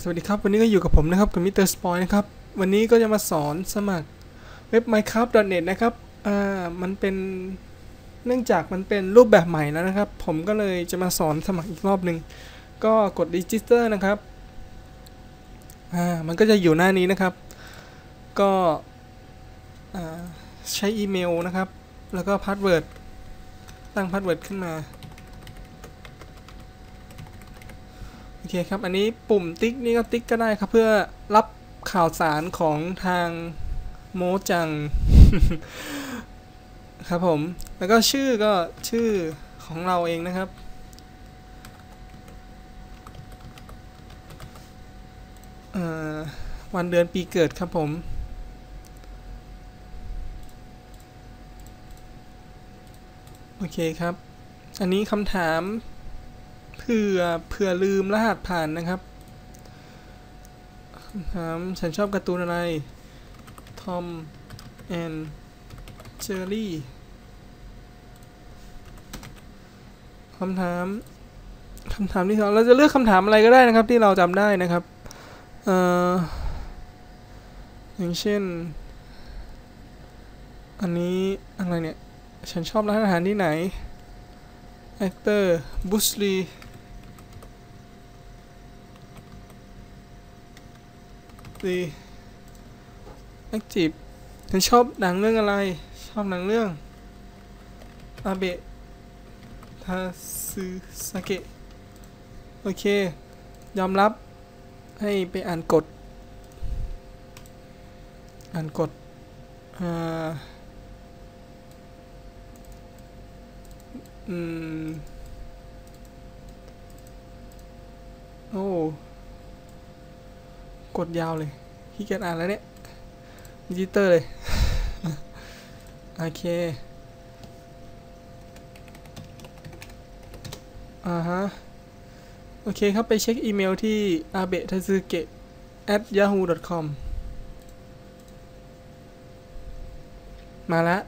สวัสดีครับ วันนี้ก็อยู่กับผมนะครับกับมิสเตอร์สปอยนะครับ วันนี้ก็จะมาสอนสมัครเว็บ minecraft.net นะครับอ่ามันเป็นเนื่องจากมันเป็นรูปแบบใหม่แล้วนะครับ ผมก็เลยจะมาสอนสมัครอีกรอบหนึ่งก็กด register นะครับอ่ามันก็จะอยู่หน้านี้นะครับ ก็อ่าใช้อีเมลนะครับ แล้วก็พาสเวิร์ดตั้งพาสเวิร์ดขึ้นมา โอ เคครับ อันนี้ปุ่มติ๊กนี่ก็ติ๊กก็ได้ครับ เพื่อรับข่าวสารของทางโมจัง ครับผม แล้วก็ชื่อก็ชื่อของเราเองนะครับ วันเดือนปีเกิดครับผมโอเคครับ อันนี้คำถาม เผื่อเผื่อลืมรหัสผ่านนะครับคำถามฉันชอบการ์ตูนอะไรทอมแอนเจอรี่คำถามคำถามที่สองเราจะเลือกคำถามอะไรก็ได้นะครับ ที่เราจำได้นะครับเอ่ออย่างเช่น อันนี้อะไรเนี่ย ฉันชอบร้านอาหารที่ไหน actor Bruce Lee ดีแอคทีฟฉันชอบหนังเรื่องอะไร ชอบหนังเรื่องอาเบะทาซึสเกะ โอเค ยอมรับให้ไปอ่านกฎ อ่านกฎอ่าอืม โอ้ กดยาวเลยขี้เกียจอ่านแล้วเนี่ยดิจิเตอร์เลย โอเคอ่าฮะ โอเคครับ ไปเช็คอีเมลที่ abe t a z u k e at yahoo com มาล้ว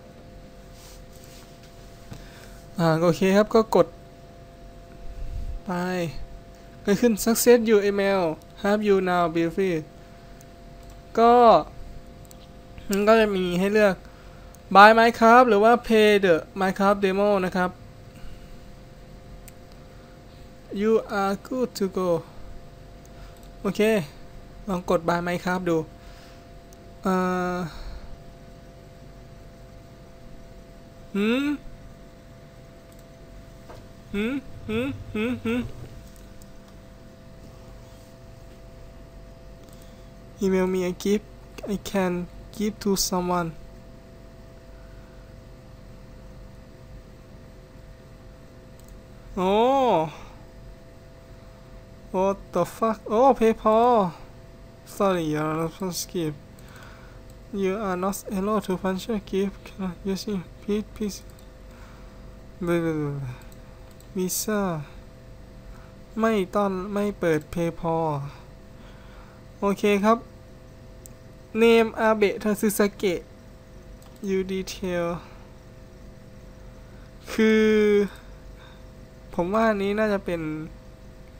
อ่าโอเคครับก็กด ไปก็ขึ้น success your email have you now be free ก็มันก็จะมีให้เลือก buy Minecraft หรือว่า pay the Minecraft demo นะครับ you are good to go โอเค ลองกด buy Minecraft ดูเอ่อหืมหืมหืมหืมหืม email me a gift I can give to someone โอ้ what the fuck โอ้ PayPal sorry you are not supposed to give you are not allowed to function gift using please please Visa ไม่ต้อนไม่เปิด PayPal โอเคครับ name abe tasusake you detail คือ ผมว่านี้น่าจะเป็น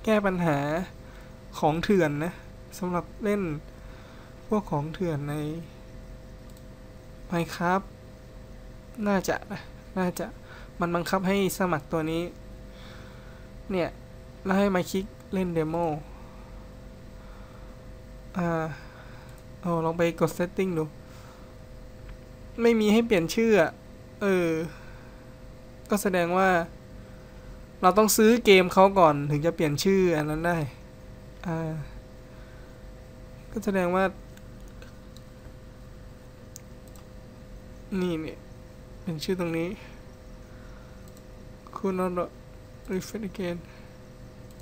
แก้ปัญหาของเถื่อนนะสำหรับเล่นพวกของเถื่อนใน Minecraft น่าจะนะน่าจะมันบังคับให้สมัครตัวนี้ เนี่ย แล้วให้มาคลิกเล่นเดโมอ่า เอาลองไปกด setting ดู ไม่มีให้เปลี่ยนชื่ออะเออ ก็แสดงว่า เราต้องซื้อเกมเขาก่อนถึงจะเปลี่ยนชื่ออันนั้นได้ อ่า ก็แสดงว่า นี่เนี่ยเป็นชื่อตรงนี้ คุณนอน refresh again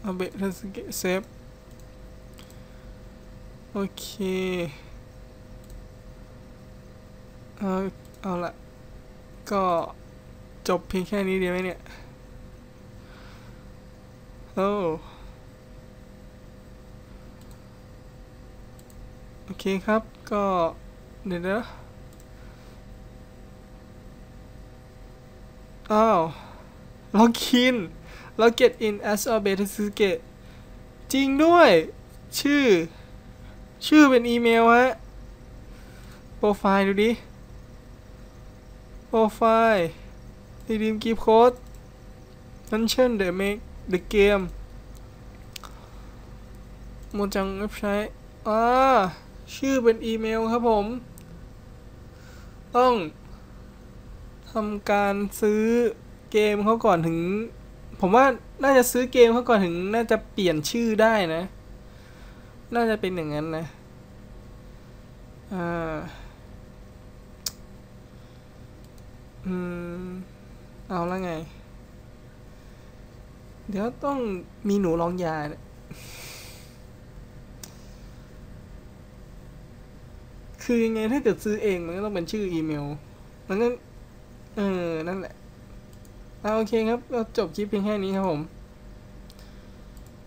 อาเบะทัสเกเซฟโอเค เอาเอาละก็จบเพียงแค่นี้เดียวไหมเนี่ยโอ้โอเคครับก็เดี๋ยวนะอ้าวล็อกอินล็อกเก็ตอิน as a beta จริงด้วย ชื่อ ชื่อเป็นอีเมลฮะ โปรไฟล์ดูดิ โปรไฟล์รีดีมกิฟโค้ด Function the make the game โมจังเว็บไซต์อ่าชื่อเป็นอีเมลครับผม ต้องทำการซื้อเกมเขาก่อนถึง ผมว่าน่าจะซื้อเกมเขาก่อนถึง น่าจะเปลี่ยนชื่อได้นะ น่าจะเป็นอย่างนั้นนะ อ่า อืม เอาแล้วไง เดี๋ยวต้องมีหนูลองยาเนี่ยคือยังไงถ้าเกิดซื้อเองมันก็ต้องเป็นชื่ออีเมล มันก็ เออ นั่นแหละเอาโอเคครับก็จบคลิปเพียงแค่นี้ครับผม